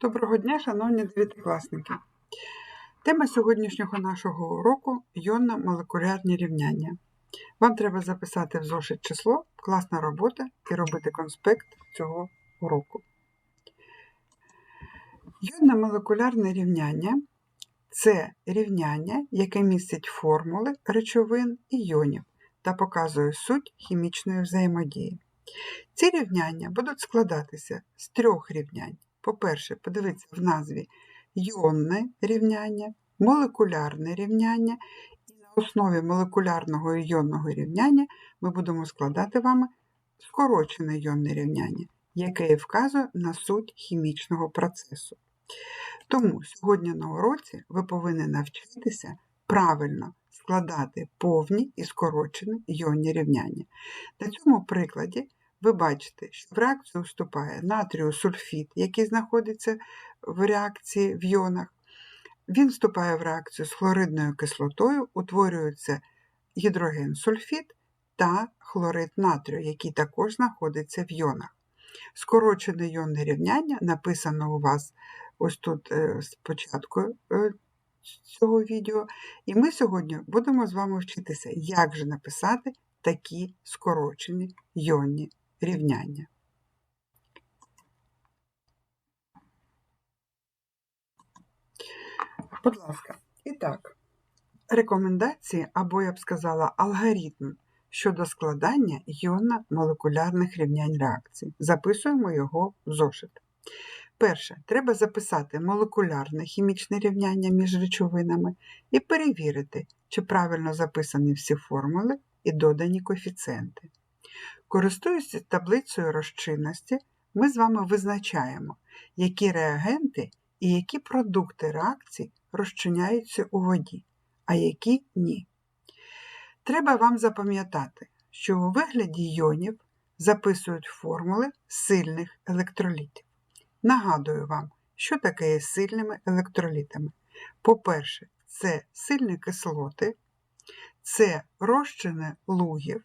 Доброго дня, шановні дев'ятикласники. Тема сьогоднішнього нашого уроку йонно-молекулярні рівняння. Вам треба записати в зошит число, класна робота і робити конспект цього уроку. Йонно-молекулярне рівняння це рівняння, яке містить формули речовин і йонів та показує суть хімічної взаємодії. Ці рівняння будуть складатися з трьох рівнянь. По-перше, подивіться в назві йонне рівняння, молекулярне рівняння, і на основі молекулярного і йонного рівняння ми будемо складати вами скорочене йонне рівняння, яке вказує на суть хімічного процесу. Тому сьогодні на уроці ви повинні навчитися правильно складати повні і скорочені йонні рівняння. На цьому прикладі ви бачите, що в реакцію вступає натріосульфід, який знаходиться в реакції в йонах. Він вступає в реакцію з хлоридною кислотою, утворюється гідроген-сульфід та хлорид натрію, який також знаходиться в йонах. Скорочене йонне рівняння написано у вас ось тут е, спочатку е, цього відео. І ми сьогодні будемо з вами вчитися, як же написати такі скорочені йонні рівняння. Будь ласка, і так, рекомендації, або я б сказала, алгоритм щодо складання йонно-молекулярних рівнянь реакцій. Записуємо його в зошит. Перше, треба записати молекулярне хімічне рівняння між речовинами і перевірити, чи правильно записані всі формули і додані коефіцієнти. Користуючись таблицею розчинності, ми з вами визначаємо, які реагенти і які продукти реакцій розчиняються у воді, а які ні. Треба вам запам'ятати, що у вигляді йонів записують формули сильних електролітів. Нагадую вам, що таке є сильними електролітами. По-перше, це сильні кислоти, це розчини лугів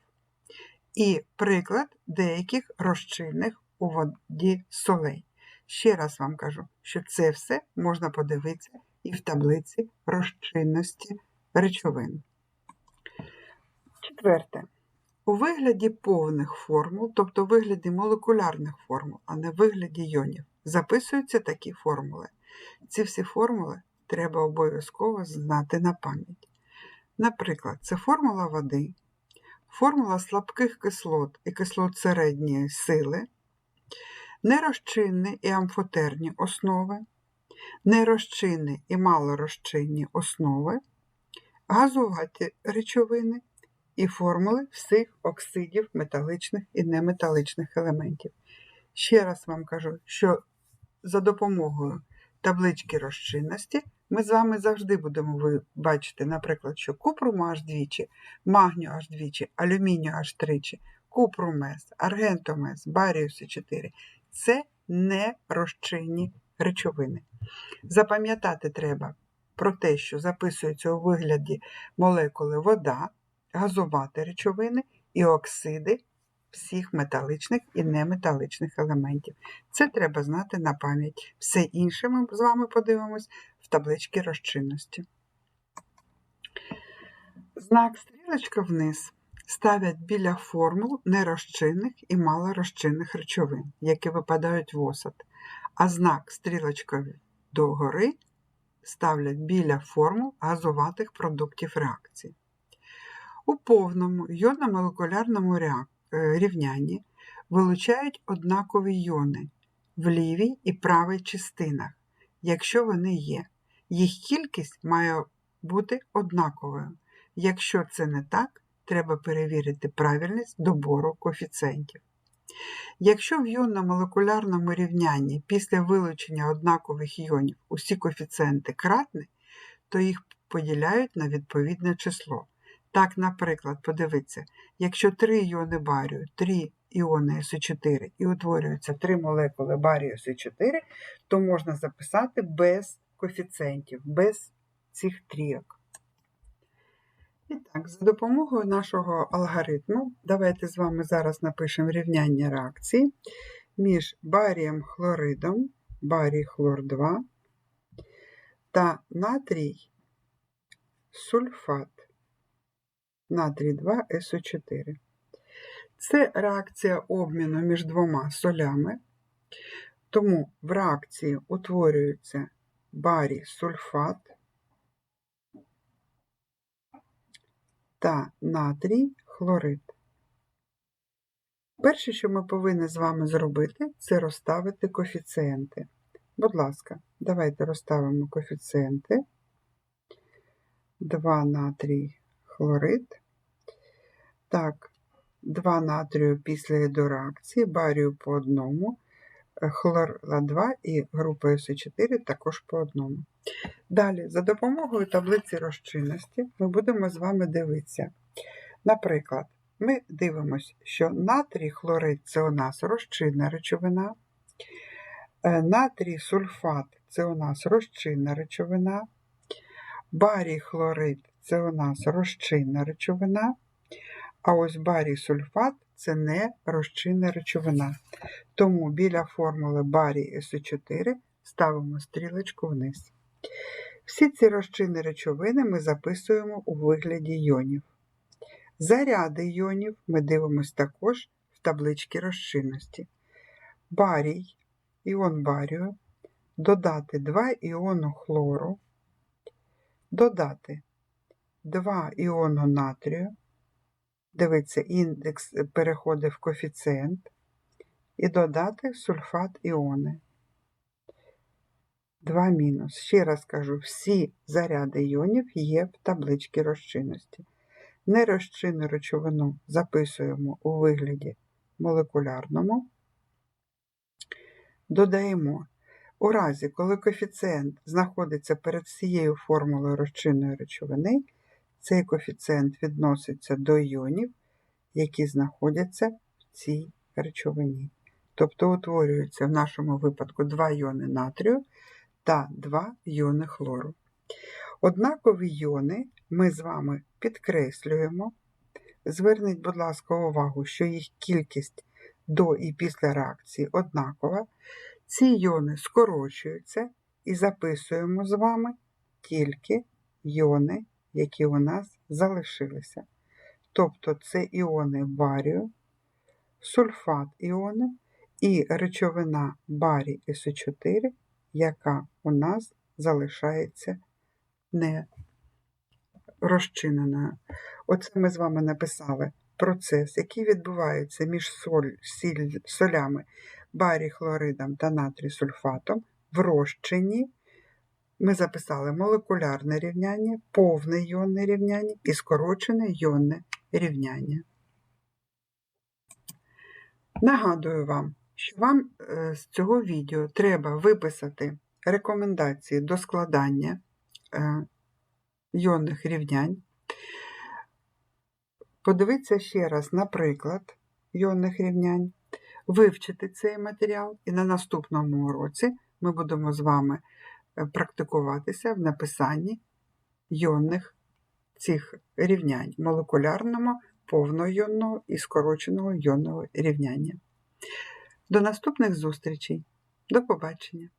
і приклад деяких розчинних у воді солей. Ще раз вам кажу, що це все можна подивитися і в таблиці розчинності речовин. Четверте. У вигляді повних формул, тобто у вигляді молекулярних формул, а не вигляді йонів, записуються такі формули. Ці всі формули треба обов'язково знати на пам'ять. Наприклад, це формула води, формула слабких кислот і кислот середньої сили, нерозчинні і амфотерні основи, нерозчинні і малорозчинні основи, газуваті речовини і формули всіх оксидів металичних і неметаличних елементів. Ще раз вам кажу, що за допомогою таблички розчинності ми з вами завжди будемо бачити, наприклад, що купруму аж двічі, магнію аж двічі, алюмінію аж тричі, купрумес, аргентомес, баріуси 4 це не розчинні речовини. Запам'ятати треба про те, що записується у вигляді молекули вода, газувати речовини і оксиди всіх металичних і неметаличних елементів. Це треба знати на пам'ять. Все інше ми з вами подивимось в табличці розчинності. Знак стрілочка вниз ставлять біля формул нерозчинних і малорозчинних речовин, які випадають в осад, а знак стрілочка догори ставлять біля формул газуватих продуктів реакції. У повному йодно-молекулярному реакції рівнянні вилучають однакові йони в лівій і правій частинах, якщо вони є. Їх кількість має бути однаковою. Якщо це не так, треба перевірити правильність добору коефіцієнтів. Якщо в йонно-молекулярному рівнянні після вилучення однакових йонів усі коефіцієнти кратні, то їх поділяють на відповідне число. Так, наприклад, подивіться, якщо три іони барію, три іони С4 і утворюються три молекули барію С4, то можна записати без коефіцієнтів, без цих трійок. І так, за допомогою нашого алгоритму, давайте з вами зараз напишемо рівняння реакції між барієм хлоридом барій хлор 2 та натрій сульфат натрій 2 СО4. Це реакція обміну між двома солями, тому в реакції утворюється барій сульфат та натрій хлорид. Перше, що ми повинні з вами зробити, це розставити коефіцієнти. Будь ласка, давайте розставимо коефіцієнти. 2 натрій хлорид. Так, 2 натрію після реакції, барію по одному, е, хлорла 2 і група СО4 також по одному. Далі, за допомогою таблиці розчинності, ми будемо з вами дивитися. Наприклад, ми дивимося, що натрій хлорид це у нас розчинна речовина, е, натрій сульфат це у нас розчинна речовина, барій хлорид це у нас розчинна речовина, а ось барій сульфат це не розчинна речовина. Тому біля формули барій СО4 ставимо стрілочку вниз. Всі ці розчинні речовини ми записуємо у вигляді йонів. Заряди йонів ми дивимося також в табличці розчинності. Барій, іон барію, додати 2 іону хлору, додати 2 іону натрію, дивіться, індекс переходить в коефіцієнт, і додати сульфат іони. 2 мінус. Ще раз кажу, всі заряди іонів є в табличці розчинності. Нерозчинну речовину записуємо у вигляді молекулярному. Додаємо, у разі, коли коефіцієнт знаходиться перед всією формулою розчинної речовини, цей коефіцієнт відноситься до іонів, які знаходяться в цій речовині. Тобто утворюється в нашому випадку 2 іони натрію та 2 іони хлору. Однакові іони ми з вами підкреслюємо. Зверніть, будь ласка, увагу, що їх кількість до і після реакції однакова. Ці іони скорочуються і записуємо з вами тільки іони, які у нас залишилися. Тобто це іони барію, сульфат іони і речовина барій СО4, яка у нас залишається не розчиненою. Оце ми з вами написали процес, який відбувається між соль, сіль, солями барій хлоридом та натрій сульфатом в розчині. Ми записали молекулярне рівняння, повне йонне рівняння і скорочене йонне рівняння. Нагадую вам, що вам е, з цього відео треба виписати рекомендації до складання е, йонних рівнянь. Подивитися ще раз, наприклад, йонних рівнянь, вивчити цей матеріал, і на наступному уроці ми будемо з вами е, практикуватися в написанні йонних цих рівнянь молекулярного, повноіонного і скороченого йонного рівняння. До наступних зустрічей. До побачення!